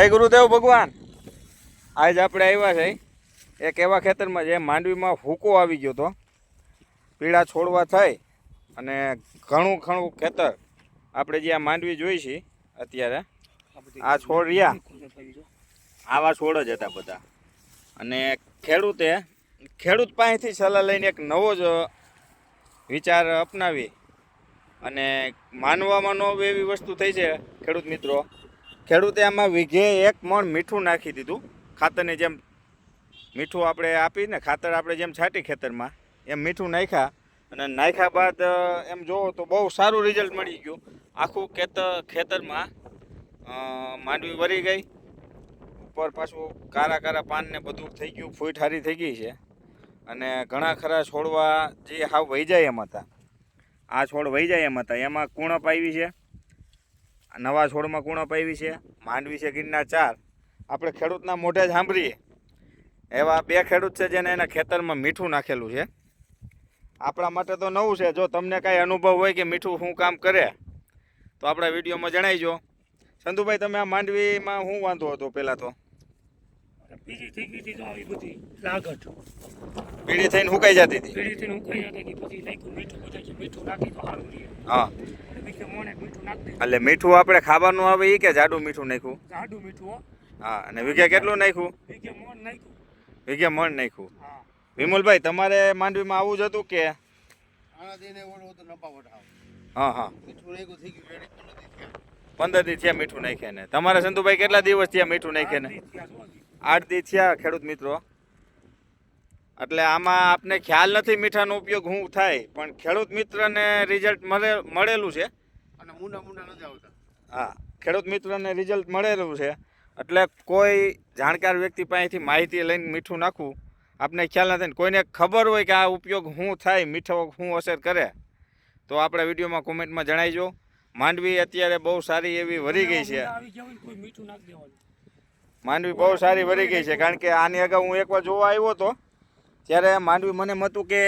જય ગુરુદેવ ભગવાન. આજ આપણે આવ્યા છે. એક એવા ખેતરમાં જે માંડવીમાં હુકો આવી ગયો હતો. પીળા છોડવા થઈ અને ઘણું ઘણું ખેતર આપણે જે આ માંડવી જોઈ છે અત્યારે, આ છોડ રહ્યા. આવા છોડ જ હતા બધા. અને ખેડૂતે, ખેડૂત પાસેથી સલાહ લઈને એક નવો જ વિચાર અપનાવી અને માનવામાં ન એવી વસ્તુ થઈ છે ખેડૂત મિત્રો. ખેડૂતે આમાં વીઘે એક મણ મીઠું નાખી દીધું. ખાતરની જેમ મીઠું આપણે આપીને ખાતર આપણે જેમ છાંટી ખેતરમાં, એમ મીઠું નાખ્યા અને નાખ્યા બાદ એમ જોવો તો બહુ સારું રિઝલ્ટ મળી ગયું. આખું ખેતર ખેતરમાં માંડવી વરી ગઈ. ઉપર પાછું કારા કારા પાન ને બધું થઈ ગયું, ફૂટ હારી થઈ ગઈ છે. અને ઘણા ખરા છોડવા જે હાવ વહી જાય એમ હતા. આ છોડ વહી જાય એમ હતા. એમાં કુણપ આવી છે. નવા છોડમાં કુણપ આવી છે માંડવી છે ગીરના ચાર. આપણે ખેડૂતના મોઢે જ સાંભળીએ. એવા બે ખેડૂત છે જેને એના ખેતરમાં મીઠું નાખેલું છે. આપણા માટે તો નવું છે. જો તમને કાંઈ અનુભવ હોય કે મીઠું શું કામ કરે તો આપણા વિડીયોમાં જણાવીજો સંતુભાઈ તમે આ માંડવીમાં શું વાંધો હતો પહેલાં તો? પીળી થઈ ગઈ હતી તો આવી બધી લાગટ પીળી થઈને સુકાઈ જતી હતી. પીળી થઈને ઉકાઈ જતી હતી પછી નાખ્યું મીઠું બધા મીઠું નાખી તો સારું હા. એટલે મીઠું આપણે ખાવાનું આવે એ કે જાડું મીઠું નાખ્યું? જાડું મીઠું હા. અને વીઘે કેટલું નાખ્યું? બીજે મણ નાખ્યું. વીઘે મણ નાખ્યું. હા. વિમલભાઈ તમારે માંડવીમાં આવું જ હતું કે? હા હા. પંદર દી થયા મીઠું નાખ્યા ને. તમારે સંતુભાઈ કેટલા દિવસ થયા મીઠું નાખ્યા ને. આઠ દી થયા ખેડૂત મિત્રો. એટલે આમાં આપને ખ્યાલ નથી મીઠાનો ઉપયોગ હું થાય પણ ખેડૂત મિત્રને રિઝલ્ટ મળે મળેલું છે. મુંડા મુંડા નથી આવતા. હા ખેડૂત મિત્રને રિઝલ્ટ મળેલું છે. એટલે કોઈ જાણકાર વ્યક્તિ પાસેથી માહિતી લઈને મીઠું નાખવું આપને ખ્યાલ નથી ને કોઈને ખબર હોય કે આ ઉપયોગ શું થાય મીઠો શું અસર કરે તો આપણે વિડીયોમાં કોમેન્ટમાં જણાવજો માંડવી અત્યારે બહુ સારી એવી વરી ગઈ છે. માંડવી બહુ સારી વરી ગઈ છે કારણ કે આની અગાઉ હું એકવાર જોવા આવ્યો હતો ત્યારે માંડવી મને મતું કે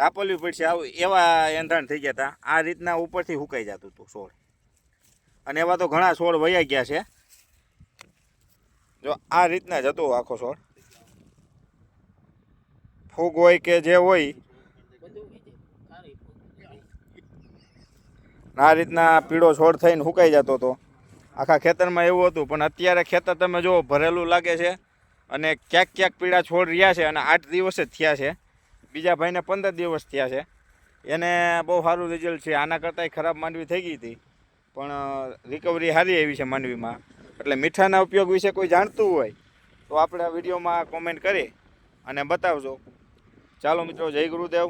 રાપોલવી પડશે. આવું એવા એંધાણ થઈ ગયા હતા આ રીતના ઉપરથી હુકાઈ જતું હતું છોડ અને એવા તો ઘણા છોડ વયા ગયા છે. જો આ રીતના જ હતો આખો છોડ ફૂગ હોય કે જે હોય, આ રીતના પીળો છોડ થઈને સુકાઈ જતો હતો. આખા ખેતરમાં એવું હતું, પણ અત્યારે ખેતર તમે જુઓ, ભરેલું લાગે છે. અને ક્યાંક ક્યાંક પીળા છોડ રહ્યા છે અને આઠ દિવસ જ થયા છે. બીજા ભાઈને પંદર દિવસ થયા છે. એને બહુ સારું રિઝલ્ટ છે. આના કરતાંય ખરાબ માંડવી થઈ ગઈ હતી. પણ રિકવરી સારી એવી છે માંડવીમાં. એટલે મીઠાના ઉપયોગ વિશે કોઈ જાણતું હોય, તો આપણે વિડીયોમાં કોમેન્ટ કરી અને બતાવજો. ચાલો મિત્રો, જય ગુરુદેવ.